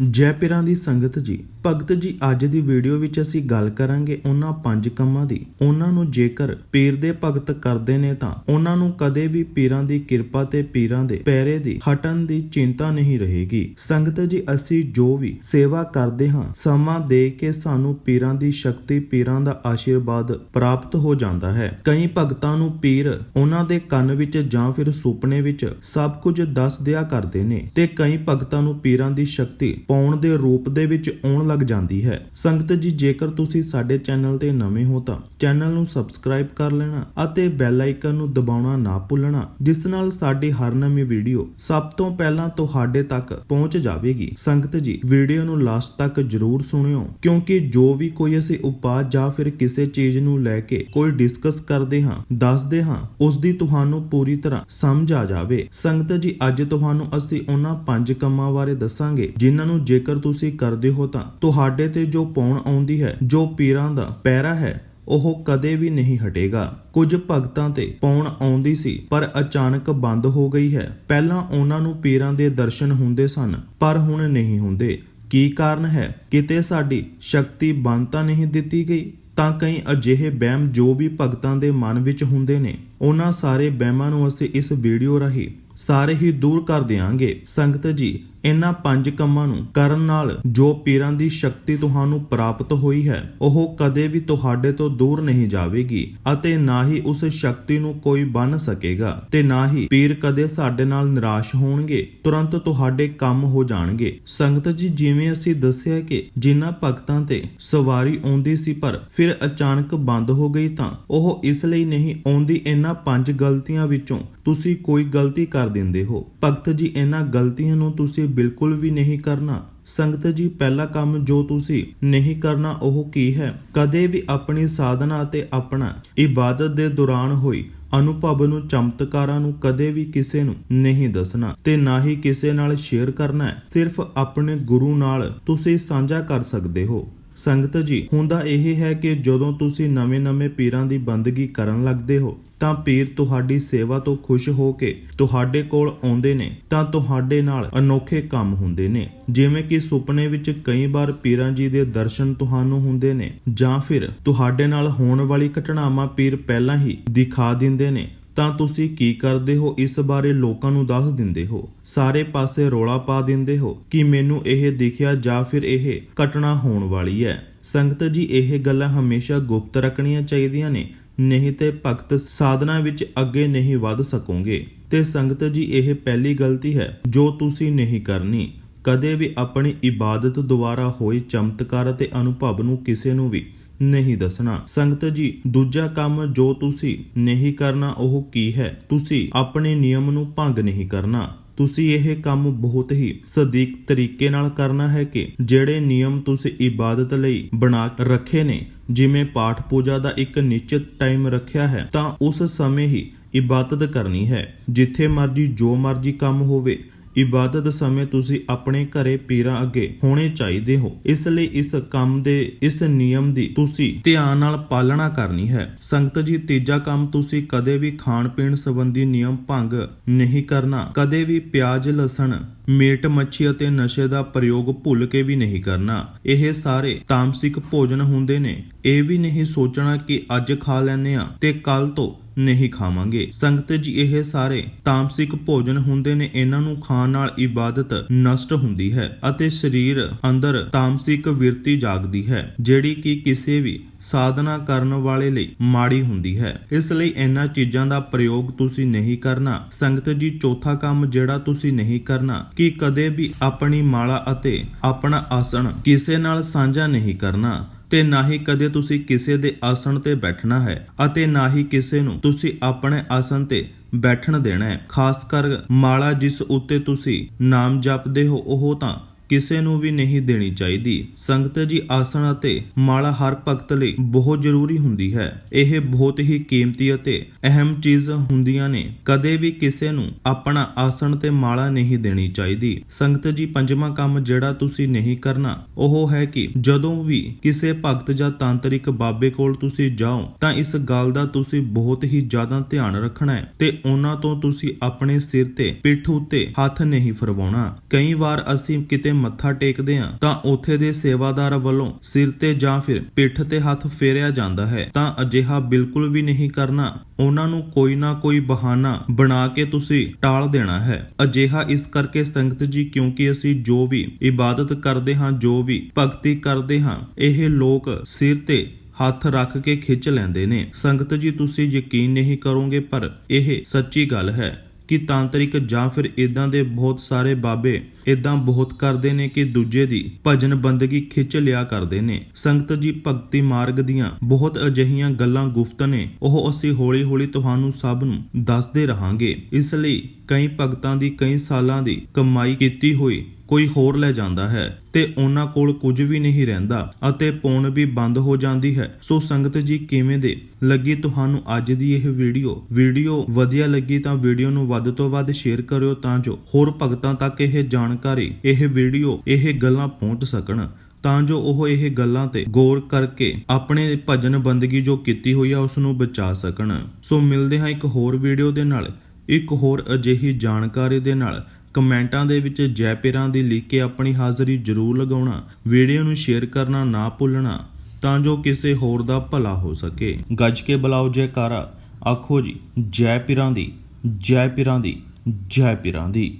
ਜੈ ਪਿਰਾਂ ਦੀ ਸੰਗਤ ਜੀ, ਭਗਤ ਜੀ, ਅੱਜ ਦੀ ਵੀਡੀਓ ਵਿੱਚ ਅਸੀਂ ਗੱਲ ਕਰਾਂਗੇ ਉਹਨਾਂ ਪੰਜ ਕੰਮਾਂ ਦੀ। ਉਹਨਾਂ ਨੂੰ ਜੇਕਰ ਪੀਰ ਦੇ ਭਗਤ ਕਰਦੇ ਨੇ ਤਾਂ ਉਹਨਾਂ ਨੂੰ ਕਦੇ ਵੀ ਪੀਰਾਂ ਦੀ ਕਿਰਪਾ ਤੇ ਪੀਰਾਂ ਦੇ ਪੈਰੇ ਦੀ ਹਟਣ ਦੀ ਚਿੰਤਾ ਨਹੀਂ ਰਹੇਗੀ। ਸੰਗਤ ਜੀ, ਅਸੀਂ ਜੋ ਵੀ ਸੇਵਾ ਕਰਦੇ ਹਾਂ, ਸਮਾਂ ਦੇ ਕੇ ਸਾਨੂੰ ਪੀਰਾਂ ਦੀ ਸ਼ਕਤੀ, ਪੀਰਾਂ ਦਾ ਆਸ਼ੀਰਵਾਦ ਪ੍ਰਾਪਤ ਹੋ ਜਾਂਦਾ ਹੈ। ਕਈ ਭਗਤਾਂ ਨੂੰ ਪੀਰ ਉਹਨਾਂ ਦੇ ਕੰਨ ਵਿੱਚ ਜਾਂ ਫਿਰ ਸੁਪਨੇ ਵਿੱਚ ਸਭ ਕੁਝ ਦੱਸ ਦਿਆ ਕਰਦੇ ਨੇ ਤੇ ਕਈ ਭਗਤਾਂ ਨੂੰ ਪੀਰਾਂ ਦੀ ਸ਼ਕਤੀ ਪਾਉਣ ਦੇ ਰੂਪ ਦੇ ਵਿੱਚ ਆਉਣ ਲੱਗ ਜਾਂਦੀ ਹੈ। ਸੰਗਤ ਜੀ, ਜੇਕਰ ਤੁਸੀਂ ਸਾਡੇ ਚੈਨਲ ਤੇ ਨਵੇਂ ਹੋ ਤਾਂ ਚੈਨਲ ਨੂੰ ਸਬਸਕ੍ਰਾਈਬ ਕਰ ਲੈਣਾ ਅਤੇ ਬੈਲ ਆਈਕਨ ਨੂੰ ਦਬਾਉਣਾ ਨਾ ਭੁੱਲਣਾ, ਜਿਸ ਨਾਲ ਸਾਡੀ ਹਰ ਨਵੀਂ ਵੀਡੀਓ ਸਭ ਤੋਂ ਪਹਿਲਾਂ ਤੁਹਾਡੇ ਤੱਕ ਪਹੁੰਚ ਜਾਵੇਗੀ। ਸੰਗਤ ਜੀ, ਵੀਡੀਓ ਨੂੰ ਲਾਸਟ ਤੱਕ ਜਰੂਰ ਸੁਣਿਓ, ਕਿਉਂਕਿ ਜੋ ਵੀ ਕੋਈ ਅਸੀਂ ਉਪਾਅ ਜਾਂ ਫਿਰ ਕਿਸੇ ਚੀਜ਼ ਨੂੰ ਲੈ ਕੇ ਕੋਈ ਡਿਸਕਸ ਕਰਦੇ ਹਾਂ, ਦੱਸਦੇ ਹਾਂ, ਉਸ ਦੀ ਤੁਹਾਨੂੰ ਪੂਰੀ ਤਰ੍ਹਾਂ ਸਮਝ ਆ ਜਾਵੇ। ਸੰਗਤ ਜੀ, ਅੱਜ ਤੁਹਾਨੂੰ ਅਸੀਂ ਉਹਨਾਂ ਪੰਜ ਕੰਮਾਂ ਬਾਰੇ ਦੱਸਾਂਗੇ, ਜਿਨ੍ਹਾਂ ਨੂੰ ਜੇਕਰ ਤੁਸੀਂ ਕਰਦੇ ਹੋ ਤਾਂ ਤੁਹਾਡੇ ਤੇ ਜੋ ਪਾਉਣ ਆਉਂਦੀ ਹੈ, ਜੋ ਪੀਰਾਂ ਦਾ ਪੈਰਾ ਹੈ, ਉਹ ਕਦੇ ਵੀ ਨਹੀਂ ਹਟੇਗਾ। ਕੁਝ ਭਗਤਾਂ ਤੇ ਪਾਉਣ ਆਉਂਦੀ ਸੀ, ਪਰ ਅਚਾਨਕ ਬੰਦ ਹੋ ਗਈ ਹੈ। ਪਹਿਲਾਂ ਉਹਨਾਂ ਨੂੰ ਪੀਰਾਂ ਦੇ ਦਰਸ਼ਨ ਹੁੰਦੇ ਸਨ, ਪਰ ਹੁਣ ਨਹੀਂ ਹੁੰਦੇ। ਕੀ ਕਾਰਨ ਹੈ? ਕਿਤੇ ਸਾਡੀ ਸ਼ਕਤੀ ਬੰਦ ਤਾਂ ਨਹੀਂ ਦਿੱਤੀ ਗਈ? ਤਾਂ ਕਈ ਅਜਿਹੇ ਬਹਿਮ ਜੋ ਵੀ ਭਗਤਾਂ ਦੇ ਮਨ ਵਿੱਚ ਹੁੰਦੇ ਨੇ, ਉਹਨਾਂ ਸਾਰੇ ਬਹਿਮਾਂ ਨੂੰ ਅਸੀਂ ਇਸ ਵੀਡੀਓ ਰਾਹੀਂ ਸਾਰੇ ਹੀ ਦੂਰ ਕਰ ਦਿਆਂਗੇ। ਸੰਗਤ ਜੀ, ਇਹਨਾਂ ਪੰਜ ਕੰਮਾਂ ਨੂੰ ਕਰਨ ਨਾਲ ਜੋ ਪੀਰਾਂ ਦੀ ਸ਼ਕਤੀ ਤੁਹਾਨੂੰ ਪ੍ਰਾਪਤ ਹੋਈ ਹੈ, ਉਹ ਕਦੇ ਵੀ ਤੁਹਾਡੇ ਤੋਂ ਦੂਰ ਨਹੀਂ ਜਾਵੇਗੀ ਅਤੇ ਨਾ ਹੀ ਉਸ ਸ਼ਕਤੀ ਨੂੰ ਕੋਈ ਬੰਨ ਸਕੇਗਾ ਤੇ ਨਾ ਹੀ ਪੀਰ ਕਦੇ ਸਾਡੇ ਨਾਲ ਨਿਰਾਸ਼ ਹੋਣਗੇ, ਤੁਰੰਤ ਤੁਹਾਡੇ ਕੰਮ ਹੋ ਜਾਣਗੇ। ਸੰਗਤ ਜੀ, ਜਿਵੇਂ ਅਸੀਂ ਦੱਸਿਆ ਕਿ ਜਿਨ੍ਹਾਂ ਭਗਤਾਂ ਤੇ ਸਵਾਰੀ ਆਉਂਦੀ ਸੀ ਪਰ ਫਿਰ ਅਚਾਨਕ ਬੰਦ ਹੋ ਗਈ ਤਾਂ ਉਹ ਇਸ ਲਈ ਨਹੀਂ ਆਉਂਦੀ, ਇਹਨਾਂ ਪੰਜ ਗਲਤੀਆਂ ਵਿੱਚੋਂ ਤੁਸੀਂ ਕੋਈ ਗਲਤੀ ਕਰ ਦਿੰਦੇ ਹੋ। ਭਗਤ ਜੀ, ਇਹਨਾਂ ਗਲਤੀਆਂ ਨੂੰ ਤੁਸੀਂ ਬਿਲਕੁਲ ਵੀ ਨਹੀਂ ਕਰਨਾ। ਸੰਗਤ ਜੀ, ਪਹਿਲਾ ਕੰਮ ਜੋ ਤੁਸੀਂ ਨਹੀਂ ਕਰਨਾ, ਉਹ ਕੀ ਹੈ? ਕਦੇ ਵੀ ਆਪਣੀ ਸਾਧਨਾ ਅਤੇ ਆਪਣਾ ਇਬਾਦਤ ਦੇ ਦੌਰਾਨ ਹੋਈ ਅਨੁਭਵ ਨੂੰ ਚਮਤਕਾਰਾਂ ਨੂੰ ਕਦੇ ਵੀ ਕਿਸੇ ਨੂੰ ਨਹੀਂ ਦੱਸਣਾ ਤੇ ਨਾ ਹੀ ਕਿਸੇ ਨਾਲ ਸ਼ੇਅਰ ਕਰਨਾ ਸਿਰਫ ਆਪਣੇ ਗੁਰੂ ਨਾਲ ਤੁਸੀਂ ਸਾਂਝਾ ਕਰ ਸਕਦੇ ਹੋ। ਸੰਗਤ ਜੀ, ਹੁੰਦਾ ਇਹ ਹੈ ਕਿ ਜਦੋਂ ਤੁਸੀਂ ਨਵੇਂ-ਨਵੇਂ ਪੀਰਾਂ ਦੀ ਬੰਦਗੀ ਕਰਨ ਲੱਗਦੇ ਹੋ ਤਾਂ ਪੀਰ ਤੁਹਾਡੀ ਸੇਵਾ ਤੋਂ ਖੁਸ਼ ਹੋ ਕੇ ਤੁਹਾਡੇ ਕੋਲ ਆਉਂਦੇ ਨੇ, ਤਾਂ ਤੁਹਾਡੇ ਨਾਲ ਅਨੋਖੇ ਕੰਮ ਹੁੰਦੇ ਨੇ। ਜਿਵੇਂ ਕਿ ਸੁਪਨੇ ਵਿੱਚ ਕਈ ਵਾਰ ਪੀਰਾਂ ਜੀ ਦੇ ਦਰਸ਼ਨ ਤੁਹਾਨੂੰ ਹੁੰਦੇ ਨੇ, ਜਾਂ ਫਿਰ ਤੁਹਾਡੇ ਨਾਲ ਹੋਣ ਵਾਲੀ ਘਟਨਾਵਾਂ ਪੀਰ ਪਹਿਲਾਂ ਹੀ ਦਿਖਾ ਦਿੰਦੇ ਨੇ। ਤਾਂ ਤੁਸੀਂ ਕੀ ਕਰਦੇ ਹੋ? ਇਸ ਬਾਰੇ ਲੋਕਾਂ ਨੂੰ ਦੱਸ ਦਿੰਦੇ ਹੋ। ਸਾਰੇ ਪਾਸੇ ਰੋਲਾ ਪਾ ਦਿੰਦੇ ਹੋ ਕਿ ਮੈਨੂੰ ਇਹ ਦਿਖਿਆ ਜਾਂ ਫਿਰ ਇਹ ਘਟਨਾ ਹੋਣ ਵਾਲੀ ਹੈ। ਸੰਗਤ ਜੀ, ਇਹ ਗੱਲਾਂ ਹਮੇਸ਼ਾ ਗੁਪਤ ਰੱਖਣੀਆਂ ਚਾਹੀਦੀਆਂ ਨੇ। ਨਹੀਂ ਤੇ ਭਗਤ ਸਾਧਨਾ ਵਿੱਚ ਅੱਗੇ ਨਹੀਂ ਵੱਧ ਸਕੋਗੇ। ਤੇ ਸੰਗਤ ਜੀ, ਇਹ ਪਹਿਲੀ ਗਲਤੀ ਹੈ, ਜੋ ਤੁਸੀਂ ਨਹੀਂ ਕਰਨੀ। ਕਦੇ ਵੀ ਆਪਣੀ ਇਬਾਦਤ ਦੁਆਰਾ ਹੋਏ ਚਮਤਕਾਰ ਅਤੇ ਅਨੁਭਵ ਨੂੰ ਕਿਸੇ ਨੂੰ ਵੀ ਨਹੀਂ ਦੱਸਣਾ। ਸੰਗਤ ਜੀ, ਦੂਜਾ ਕੰਮ ਜੋ ਤੁਸੀਂ ਨਹੀਂ ਕਰਨਾ, ਉਹ ਕੀ ਹੈ? ਤੁਸੀਂ ਆਪਣੇ ਨਿਯਮ ਨੂੰ ਭੰਗ ਨਹੀਂ ਕਰਨਾ। ਤੁਸੀਂ ਇਹ ਕੰਮ ਬਹੁਤ ਹੀ ਸਦੀਕ ਤਰੀਕੇ ਨਾਲ ਕਰਨਾ ਹੈ ਕਿ ਜਿਹੜੇ ਨਿਯਮ ਤੁਸੀਂ ਇਬਾਦਤ ਲਈ ਬਣਾ ਰੱਖੇ ਨੇ, ਜਿਵੇਂ ਪਾਠ ਪੂਜਾ ਦਾ ਇੱਕ ਨਿਸ਼ਚਿਤ ਟਾਈਮ ਰੱਖਿਆ ਹੈ, ਤਾਂ ਉਸ ਸਮੇਂ ਹੀ ਇਬਾਦਤ ਕਰਨੀ ਹੈ। ਜਿੱਥੇ ਮਰਜ਼ੀ ਜੋ ਮਰਜ਼ੀ ਕੰਮ ਹੋਵੇ ਇਬਾਦਤ ਸਮੇਂ ਤੁਸੀਂ ਆਪਣੇ ਘਰੇ ਪੀਰਾਂ ਅੱਗੇ ਹੋਣੇ ਚਾਹੀਦੇ ਹੋ। ਇਸ ਲਈ ਇਸ ਕੰਮ ਦੇ, ਇਸ ਨਿਯਮ ਦੀ ਤੁਸੀਂ ਧਿਆਨ ਨਾਲ ਪਾਲਣਾ ਕਰਨੀ ਹੈ। ਸੰਗਤ ਜੀ, ਤੀਜਾ ਕੰਮ ਤੁਸੀਂ ਕਦੇ ਵੀ ਖਾਣ ਪੀਣ ਸੰਬੰਧੀ ਨਿਯਮ ਭੰਗ ਨਹੀਂ ਕਰਨਾ। ਕਦੇ ਵੀ ਪਿਆਜ਼, ਲਸਣ, ਮੀਟ, ਮੱਛੀ ਅਤੇ ਨਸ਼ੇ ਦਾ ਪ੍ਰਯੋਗ ਭੁੱਲ ਕੇ ਵੀ ਨਹੀਂ ਕਰਨਾ। ਇਹ ਸਾਰੇ ਤਾਮਸਿਕ ਭੋਜਨ ਹੁੰਦੇ ਨੇ। ਇਹ ਵੀ ਨਹੀਂ ਸੋਚਣਾ ਕਿ ਅੱਜ ਖਾ ਲੈਨੇ ਆ ਤੇ ਕੱਲ ਤੋਂ ਨਹੀਂ ਖਾਵਾਂਗੇ। ਸੰਗਤ ਜੀ, ਇਹ ਸਾਰੇ ਤਾਮਸਿਕ ਭੋਜਨ ਹੁੰਦੇ ਨੇ। ਇਹਨਾਂ ਨੂੰ ਖਾਣ ਨਾਲ ਇਬਾਦਤ ਨਸ਼ਟ ਹੁੰਦੀ ਹੈ ਅਤੇ ਸਰੀਰ ਅੰਦਰ ਤਾਮਸਿਕ ਵਿਰਤੀ ਜਾਗਦੀ ਹੈ, ਜਿਹੜੀ ਕਿ ਕਿਸੇ ਵੀ ਸਾਧਨਾ ਕਰਨ ਵਾਲੇ ਲਈ ਮਾੜੀ ਹੁੰਦੀ ਹੈ। ਇਸ ਲਈ ਇਹਨਾਂ ਚੀਜ਼ਾਂ ਦਾ ਪ੍ਰਯੋਗ ਤੁਸੀਂ ਨਹੀਂ ਕਰਨਾ। ਸੰਗਤ ਜੀ, ਚੌਥਾ ਕੰਮ ਜਿਹੜਾ ਤੁਸੀਂ ਨਹੀਂ ਕਰਨਾ, ਕਿ ਕਦੇ ਵੀ ਆਪਣੀ ਮਾਲਾ ਅਤੇ ਆਪਣਾ ਆਸਣ ਕਿਸੇ ਨਾਲ ਸਾਂਝਾ ਨਹੀਂ ਕਰਨਾ। ਤੇ ਨਾ ਹੀ ਕਦੇ ਤੁਸੀਂ ਕਿਸੇ ਦੇ ਆਸਣ ਤੇ ਬੈਠਣਾ ਹੈ ਅਤੇ ਨਾ ਹੀ ਕਿਸੇ ਨੂੰ ਤੁਸੀਂ ਆਪਣੇ ਆਸਣ ਤੇ ਬੈਠਣ ਦੇਣਾ ਹੈ। ਖਾਸ ਕਰ ਮਾਲਾ ਜਿਸ ਉੱਤੇ ਤੁਸੀਂ ਨਾਮ ਜਪਦੇ ਹੋ, ਉਹ ਤਾਂ ਕਿਸੇ ਨੂੰ ਵੀ ਨਹੀਂ ਦੇਣੀ ਚਾਹੀਦੀ। ਸੰਗਤ ਜੀ ਆਸਣ ਅਤੇ ਮਾਲਾ ਹਰ ਭਗਤ ਲਈ ਬਹੁਤ ਜ਼ਰੂਰੀ ਹੁੰਦੀ ਹੈ। ਇਹ ਬਹੁਤ ਹੀ ਕੀਮਤੀ ਅਤੇ ਅਹਿਮ ਚੀਜ਼ ਹੁੰਦੀਆਂ ਨੇ। ਕਦੇ ਵੀ ਕਿਸੇ ਨੂੰ ਆਪਣਾ ਆਸਣ ਤੇ ਮਾਲਾ ਨਹੀਂ ਦੇਣੀ ਚਾਹੀਦੀ। ਸੰਗਤ ਜੀ, ਪੰਜਵਾਂ ਕੰਮ ਜਿਹੜਾ ਤੁਸੀਂ ਨਹੀਂ ਕਰਨਾ, ਉਹ ਹੈ ਕਿ ਜਦੋਂ ਵੀ ਕਿਸੇ ਭਗਤ ਜਾਂ ਤਾਂਤਰਿਕ ਬਾਬੇ ਕੋਲ ਤੁਸੀਂ ਜਾਓ, ਤਾਂ ਇਸ ਗੱਲ ਦਾ ਤੁਸੀਂ ਬਹੁਤ ਹੀ ਜ਼ਿਆਦਾ ਧਿਆਨ ਰੱਖਣਾ ਹੈ ਤੇ ਉਹਨਾਂ ਤੋਂ ਤੁਸੀਂ ਆਪਣੇ ਸਿਰ ਤੇ ਪਿੱਠ ਉੱਤੇ ਹੱਥ ਨਹੀਂ ਫਰਵਾਉਣਾ। ਕਈ ਵਾਰ ਅਸੀਂ ਕਿਤੇ ਮੱਥਾ ਟੇਕਦੇ ਹਾਂ ਤਾਂ ਉੱਥੇ ਦੇ ਸੇਵਾਦਾਰ ਵੱਲੋਂ ਸਿਰ ਤੇ ਜਾਂ ਫਿਰ ਪਿੱਠ ਤੇ ਹੱਥ ਫੇਰਿਆ ਜਾਂਦਾ ਹੈ। ਤਾਂ ਅਜਿਹਾ ਬਿਲਕੁਲ ਵੀ ਨਹੀਂ ਕਰਨਾ, ਉਹਨਾਂ ਨੂੰ ਕੋਈ ਨਾ ਕੋਈ ਬਹਾਨਾ ਬਣਾ ਕੇ ਤੁਸੀਂ ਟਾਲ ਦੇਣਾ ਹੈ। ਅਜਿਹਾ ਇਸ ਕਰਕੇ ਸੰਗਤ ਜੀ, ਕਿਉਂਕਿ ਅਸੀਂ ਜੋ ਵੀ ਇਬਾਦਤ ਕਰਦੇ ਹਾਂ, ਜੋ ਵੀ ਭਗਤੀ ਕਰਦੇ ਹਾਂ, ਇਹ ਲੋਕ ਸਿਰ ਤੇ ਹੱਥ ਰੱਖ ਕੇ ਖਿੱਚ ਲੈਂਦੇ ਨੇ। ਸੰਗਤ ਜੀ, ਤੁਸੀਂ ਯਕੀਨ ਨਹੀਂ ਕਰੋਗੇ, ਪਰ ਇਹ ਸੱਚੀ ਗੱਲ ਹੈ। ਕਿ ਤਾਂਤਰਿਕ ਜਾਂ ਫਿਰ ਇਦਾਂ ਦੇ ਬਹੁਤ ਸਾਰੇ ਬਾਬੇ ਇਦਾਂ ਬਹੁਤ ਕਰਦੇ ਨੇ ਕਿ ਦੂਜੇ ਦੀ ਭਜਨ ਬੰਦਗੀ ਖਿੱਚ ਲਿਆ ਕਰਦੇ ਨੇ। ਸੰਗਤ ਜੀ ਭਗਤੀ ਮਾਰਗ ਦੀਆਂ ਬਹੁਤ ਅਜਿਹੀਆਂ ਗੱਲਾਂ ਗੁਫਤ ਨੇ, ਉਹ ਅਸੀਂ ਹੌਲੀ-ਹੌਲੀ ਤੁਹਾਨੂੰ ਸਭ ਨੂੰ ਦੱਸਦੇ ਰਹਾਂਗੇ। ਇਸ ਲਈ ਕਈ ਭਗਤਾਂ ਦੀ, ਕਈ ਸਾਲਾਂ ਦੀ ਕਮਾਈ ਕੀਤੀ ਹੋਈ ਕੋਈ ਹੋਰ ਲੈ ਜਾਂਦਾ ਹੈ ਤੇ ਉਹਨਾਂ ਕੋਲ ਕੁਝ ਵੀ ਨਹੀਂ ਰਹਿੰਦਾ ਅਤੇ ਪੌਣ ਵੀ ਬੰਦ ਹੋ ਜਾਂਦੀ ਹੈ। ਸੋ ਸੰਗਤ ਜੀ, ਕਿਵੇਂ ਦੇ? ਲੱਗੀ ਤੁਹਾਨੂੰ ਅੱਜ ਦੀ ਇਹ ਵੀਡੀਓ? ਵੀਡੀਓ ਵਧੀਆ ਲੱਗੀ ਤਾਂ ਵੀਡੀਓ ਨੂੰ ਵੱਧ ਤੋਂ ਵੱਧ ਸ਼ੇਅਰ ਕਰਿਓ ਤਾਂ ਜੋ ਹੋਰ ਭਗਤਾਂ ਤੱਕ ਇਹ ਜਾਣਕਾਰੀ, ਇਹ ਵੀਡੀਓ, ਇਹ ਗੱਲਾਂ ਪਹੁੰਚ ਸਕਣ। ਤਾਂ ਜੋ ਉਹ ਇਹ ਗੱਲਾਂ ਤੇ ਗੌਰ ਕਰਕੇ ਆਪਣੇ ਭਜਨ ਬੰਦਗੀ ਜੋ ਕੀਤੀ ਹੋਈ ਆ ਉਸ ਨੂੰ ਬਚਾ ਸਕਣ। ਸੋ ਮਿਲਦੇ ਹਾਂ ਇੱਕ ਹੋਰ ਵੀਡੀਓ ਦੇ ਨਾਲ। ਇੱਕ ਹੋਰ ਅਜਿਹੀ ਜਾਣਕਾਰੀ ਦੇ ਨਾਲ। ਕਮੈਂਟਾਂ ਦੇ ਵਿੱਚ ਜੈ ਪੀਰਾਂ ਦੀ ਲਿਖ ਕੇ ਆਪਣੀ ਹਾਜ਼ਰੀ ਜ਼ਰੂਰ ਲਗਾਉਣਾ, ਵੀਡੀਓ ਨੂੰ ਸ਼ੇਅਰ ਕਰਨਾ ਨਾ ਭੁੱਲਣਾ, ਤਾਂ ਜੋ ਕਿਸੇ ਹੋਰ ਦਾ ਭਲਾ ਹੋ ਸਕੇ। ਗੱਜ ਕੇ ਬੁਲਾਓ ਜੈਕਾਰਾ। ਆਖੋ ਜੀ ਜੈ ਪੀਰਾਂ ਦੀ ਜੈ ਪੀਰਾਂ ਦੀ ਜੈ ਪੀਰਾਂ ਦੀ।